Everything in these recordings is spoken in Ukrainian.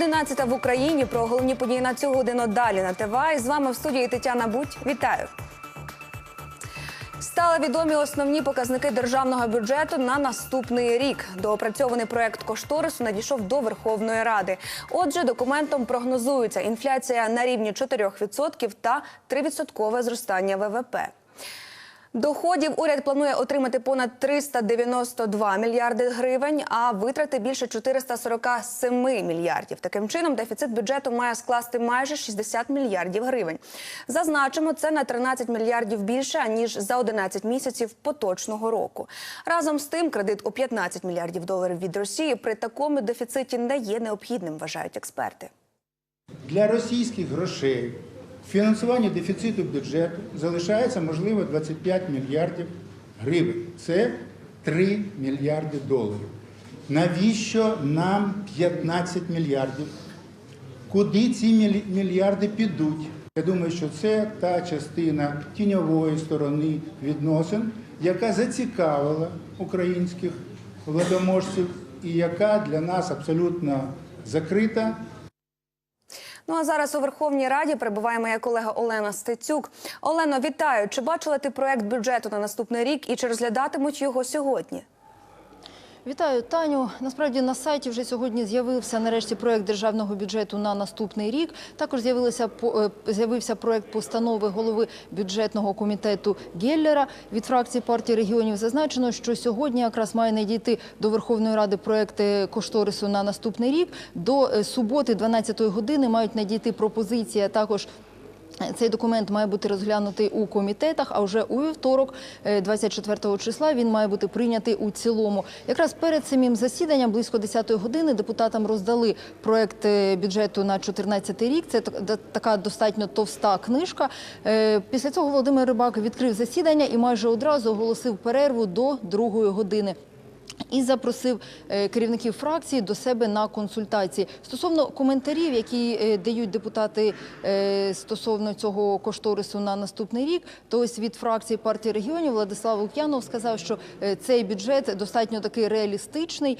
11 в Україні. Про головні події на цю годину далі на ТВА. І з вами в студії Тетяна Будь. Вітаю. Стали відомі основні показники державного бюджету на наступний рік. Доопрацьований проект кошторису надійшов до Верховної Ради. Отже, документом прогнозується інфляція на рівні 4% та 3% зростання ВВП. Доходів уряд планує отримати понад 392 мільярди гривень, а витрати більше 447 мільярдів. Таким чином, дефіцит бюджету має скласти майже 60 мільярдів гривень. Зазначимо, це на 13 мільярдів більше ніж за 11 місяців поточного року. Разом з тим, кредит у 15 мільярдів доларів від Росії при такому дефіциті не є необхідним, вважають експерти. Для російських грошей фінансування дефіциту бюджету залишається можливо 25 мільярдів гривень. Це 3 мільярди доларів. Навіщо нам 15 мільярдів? Куди ці мільярди підуть? Я думаю, що це та частина тіньової сторони відносин, яка зацікавила українських владоможців і яка для нас абсолютно закрита. Ну а зараз у Верховній Раді перебуває моя колега Олена Стецюк. Олено, вітаю! Чи бачила ти проект бюджету на наступний рік і чи розглядатимуть його сьогодні? Вітаю, Таню. Насправді на сайті вже сьогодні з'явився нарешті проект державного бюджету на наступний рік. Також з'явилися е, з'явився проект постанови голови бюджетного комітету Геллера від фракції партії регіонів. Зазначено, що сьогодні якраз має надійти до Верховної Ради проекти кошторису на наступний рік. До е, суботи, 12 години, мають надійти пропозиції, а також цей документ має бути розглянутий у комітетах, а вже у вівторок, е, 24 числа, він має бути прийнятий у цілому. Якраз перед самим засіданням, близько 10 години, депутатам роздали проект е, бюджету на 2014 рік. Це так- така достатньо товста книжка. Е, Після цього Володимир Рибак відкрив засідання і майже одразу оголосив перерву до другої години. І запросив е, керівників фракції до себе на консультації стосовно коментарів, які е, дають депутати е, стосовно цього кошторису на наступний рік. То ось від фракції партії регіонів Владислав Лук'янов сказав, що цей бюджет достатньо такий реалістичний,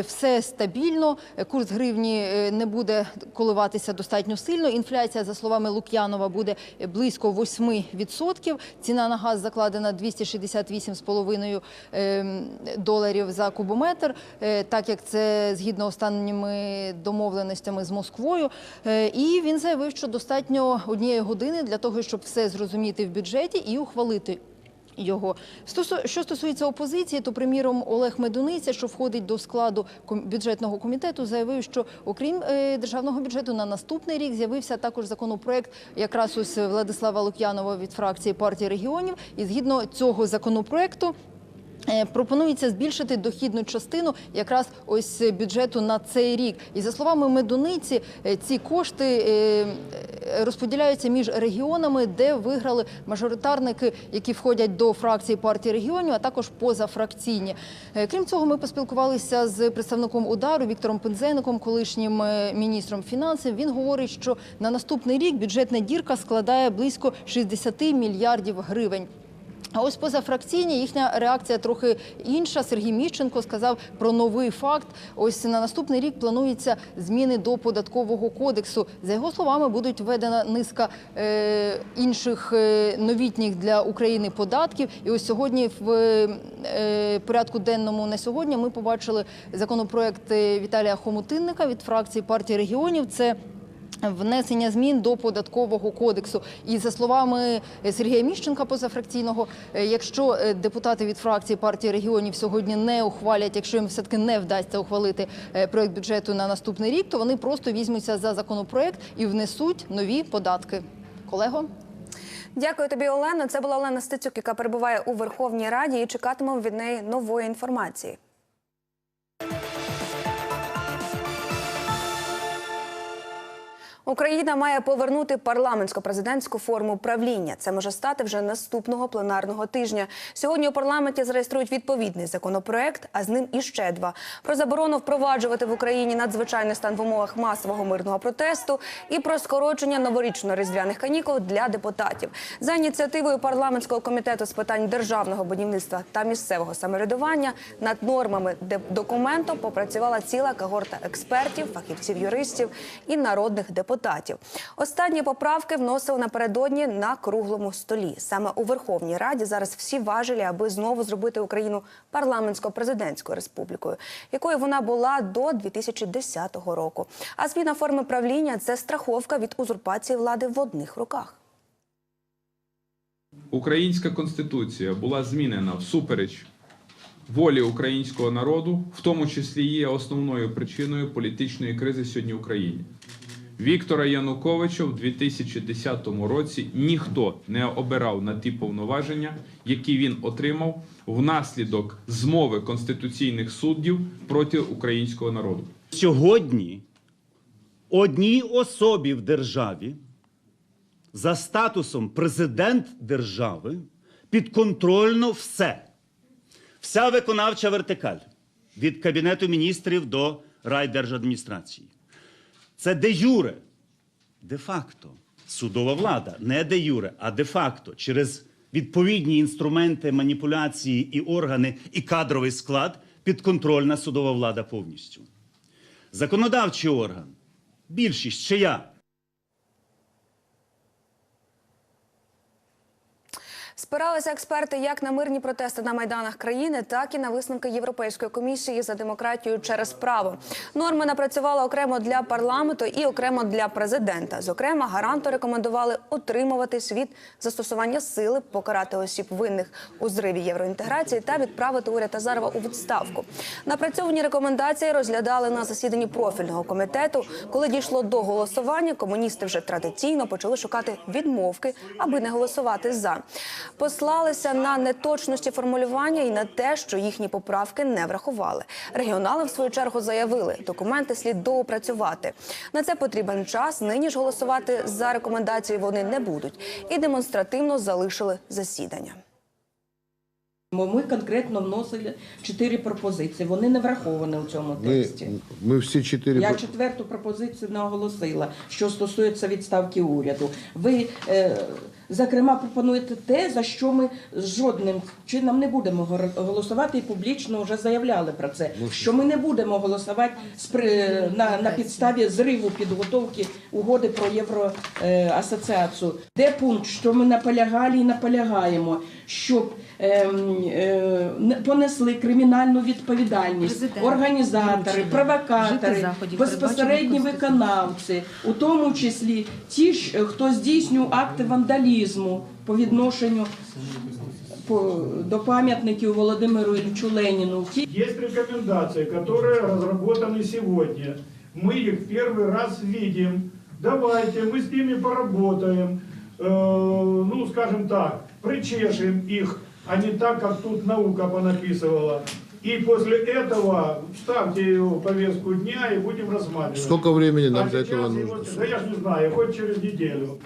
все стабільно. Курс гривні не буде коливатися достатньо сильно. Інфляція, за словами Лук'янова, буде близько 8%. Ціна на газ закладена 268,5 ем, доларів за кубометр, е, так як це згідно останніми домовленостями з Москвою. Е, І він заявив, що достатньо однієї години для того, щоб все зрозуміти в бюджеті і ухвалити. Його що стосується опозиції, то приміром Олег Медуниця, що входить до складу бюджетного комітету, заявив, що окрім е, державного бюджету на наступний рік з'явився також законопроект якраз ось Владислава Лук'янова від фракції партії регіонів. І згідно цього законопроекту. Е, Пропонується збільшити дохідну частину якраз ось бюджету на цей рік. І за словами Медуниці, е, ці кошти е, розподіляються між регіонами, де виграли мажоритарники, які входять до фракції партії регіонів, а також позафракційні. Крім цього, ми поспілкувалися з представником удару Віктором Пензеником, колишнім міністром фінансів. Він говорить, що на наступний рік бюджетна дірка складає близько 60 мільярдів гривень. А ось позафракційні їхня реакція трохи інша. Сергій Міщенко сказав про новий факт. Ось на наступний рік планується зміни до податкового кодексу. За його словами, будуть введена низка е, інших е, новітніх для України податків. І ось сьогодні в е, порядку денному на сьогодні ми побачили законопроект е, Віталія Хомутинника від фракції партії регіонів. Це Внесення змін до податкового кодексу, і за словами Сергія Міщенка, позафракційного, е, якщо е, депутати від фракції партії регіонів сьогодні не ухвалять, якщо їм все таки не вдасться ухвалити е, проект бюджету на наступний рік, то вони просто візьмуться за законопроект і внесуть нові податки. Колего. Дякую тобі, Олено. Це була Олена Стецюк, яка перебуває у Верховній Раді, і чекатимемо від неї нової інформації. Україна має повернути парламентсько-президентську форму правління. Це може стати вже наступного пленарного тижня. Сьогодні у парламенті зареєструють відповідний законопроект, а з ним іще два про заборону впроваджувати в Україні надзвичайний стан в умовах масового мирного протесту і про скорочення новорічно-різдвяних канікул для депутатів. За ініціативою парламентського комітету з питань державного будівництва та місцевого самоврядування над нормами документу попрацювала ціла когорта експертів, фахівців, юристів і народних депутатів. Останні поправки вносили напередодні на круглому столі. Саме у Верховній Раді зараз всі важелі, аби знову зробити Україну парламентсько-президентською республікою, якою вона була до 2010 року. А зміна форми правління це страховка від узурпації влади в одних руках. Українська конституція була змінена всупереч волі українського народу, в тому числі є основною причиною політичної кризи сьогодні в Україні. Віктора Януковича в 2010 році ніхто не обирав на ті повноваження, які він отримав внаслідок змови конституційних суддів проти українського народу. Сьогодні одній особі в державі за статусом президент держави підконтрольно все. Вся виконавча вертикаль від Кабінету міністрів до райдержадміністрації. Це де юре, де-факто судова влада, не де юре, а де-факто через відповідні інструменти маніпуляції і органи, і кадровий склад підконтрольна судова влада повністю. Законодавчий орган, більшість чия? Спиралися експерти як на мирні протести на майданах країни, так і на висновки Європейської комісії за демократію через право. Норми напрацювали окремо для парламенту і окремо для президента. Зокрема, гаранту рекомендували утримуватись від застосування сили, покарати осіб винних у зриві євроінтеграції та відправити уряд Азарова у відставку. Напрацьовані рекомендації розглядали на засіданні профільного комітету. Коли дійшло до голосування, комуністи вже традиційно почали шукати відмовки, аби не голосувати за. Послалися на неточності формулювання і на те, що їхні поправки не врахували. Регіонали в свою чергу заявили, документи слід доопрацювати. На це потрібен час. Нині ж голосувати за рекомендації вони не будуть і демонстративно залишили засідання. Ми конкретно вносили чотири пропозиції. Вони не враховані у цьому тексті. ми всі чотири Я четверту пропозицію наголосила, що стосується відставки уряду. Ви, е, зокрема, пропонуєте те, за що ми жодним чином не будемо голосувати і публічно вже заявляли про це. Що ми не будемо голосувати на, на підставі зриву підготовки угоди про євроасоціацію. Де пункт, що ми наполягали і наполягаємо, щоб ем, е, не- понесли кримінальну відповідальність Президент організатори, провокатори, заходів, безпосередні виконавці, у тому числі ті, ж, е, хто здійснює акти вандалізму по відношенню по, до пам'ятників Володимиру Іллічу Леніну. Ті, Есть рекомендации, которые разработаны сегодня. Мы их первый раз видим. Давайте мы с ними поработаем, э, ну, скажем так, причешем их, а не так, как тут наука понаписывала. И после этого ставьте его в повестку дня и будем рассматривать. Сколько времени нам А для сейчас этого его- нужно? Да я ж не знаю, хоть через неделю.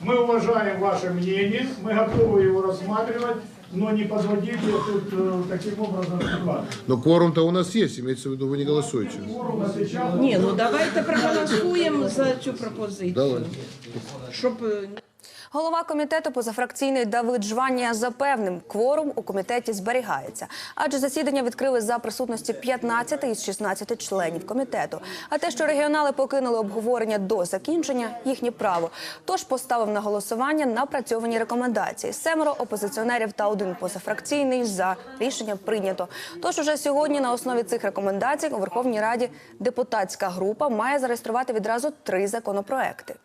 Мы уважаем ваше мнение, мы готовы его рассматривать, но не подводите тут э, таким образом ситуацию. Но кворум-то у нас есть, имеется в виду, вы не голосуете. Форума сейчас ні, ну давайте проголосуємо за цю пропозицію. Давай. Щоб е, Голова комітету позафракційний Давид Жванія запевнив, кворум у комітеті зберігається, адже засідання відкрили за присутності 15 із 16 членів комітету. А те, що регіонали покинули обговорення до закінчення, їхнє право. Тож поставив на голосування напрацьовані рекомендації. Семеро опозиціонерів та один позафракційний за рішення прийнято. Тож уже сьогодні на основі цих рекомендацій у Верховній Раді депутатська група має зареєструвати відразу три законопроекти.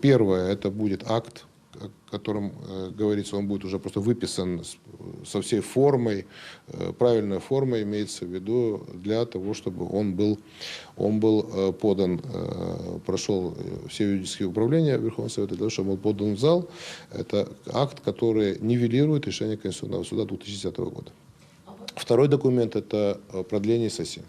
Первое, это будет акт, о котором э, говорится, он будет уже просто выписан с- со всей формой, э, правильной формой имеется в виду для того, чтобы он был, он был э, подан, э, прошел э, все юридические управления Верховного Совета, для того, чтобы он был подан в зал. Это акт, который нивелирует решение Конституционного суда 2010 года. Второй документ – это э, продление сессии.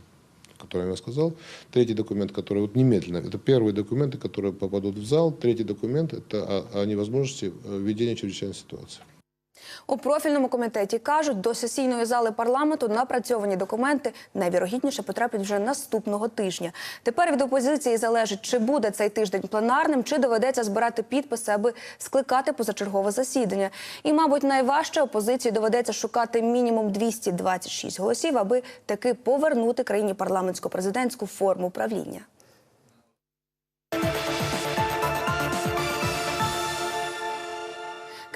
который я сказал. Третий документ, который вот немедленно, это первые документы, которые попадут в зал. Третий документ – это о, о невозможности э, введения чрезвычайной ситуации. У профільному комітеті кажуть, до сесійної зали парламенту напрацьовані документи найвірогідніше потраплять вже наступного тижня. Тепер від опозиції залежить, чи буде цей тиждень пленарним, чи доведеться збирати підписи, аби скликати позачергове засідання. І, мабуть, найважче опозиції доведеться шукати мінімум 226 голосів, аби таки повернути країні парламентсько-президентську форму правління.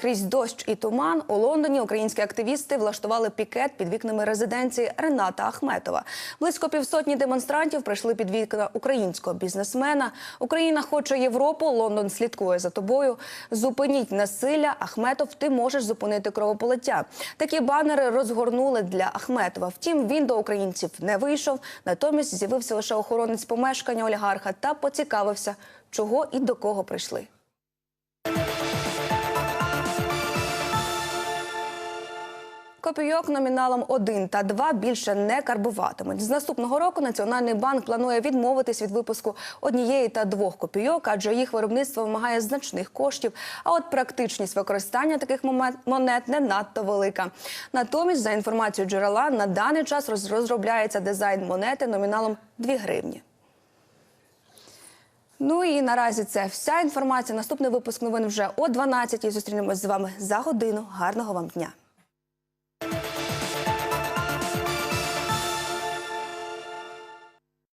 Крізь дощ і туман у Лондоні українські активісти влаштували пікет під вікнами резиденції Рената Ахметова. Близько півсотні демонстрантів прийшли під вікна українського бізнесмена. Україна хоче Європу. Лондон слідкує за тобою. Зупиніть насилля. Ахметов, ти можеш зупинити кровополиття. Такі банери розгорнули для Ахметова. Втім, він до українців не вийшов. Натомість з'явився лише охоронець помешкання олігарха та поцікавився, чого і до кого прийшли. Копійок номіналом 1 та 2 більше не карбуватимуть. З наступного року Національний банк планує відмовитись від випуску однієї та двох копійок, адже їх виробництво вимагає значних коштів. А от практичність використання таких монет не надто велика. Натомість, за інформацією джерела, на даний час розробляється дизайн монети номіналом 2 гривні. Ну і наразі це вся інформація. Наступний випуск новин вже о 12 Зустрінемось з вами за годину. Гарного вам дня.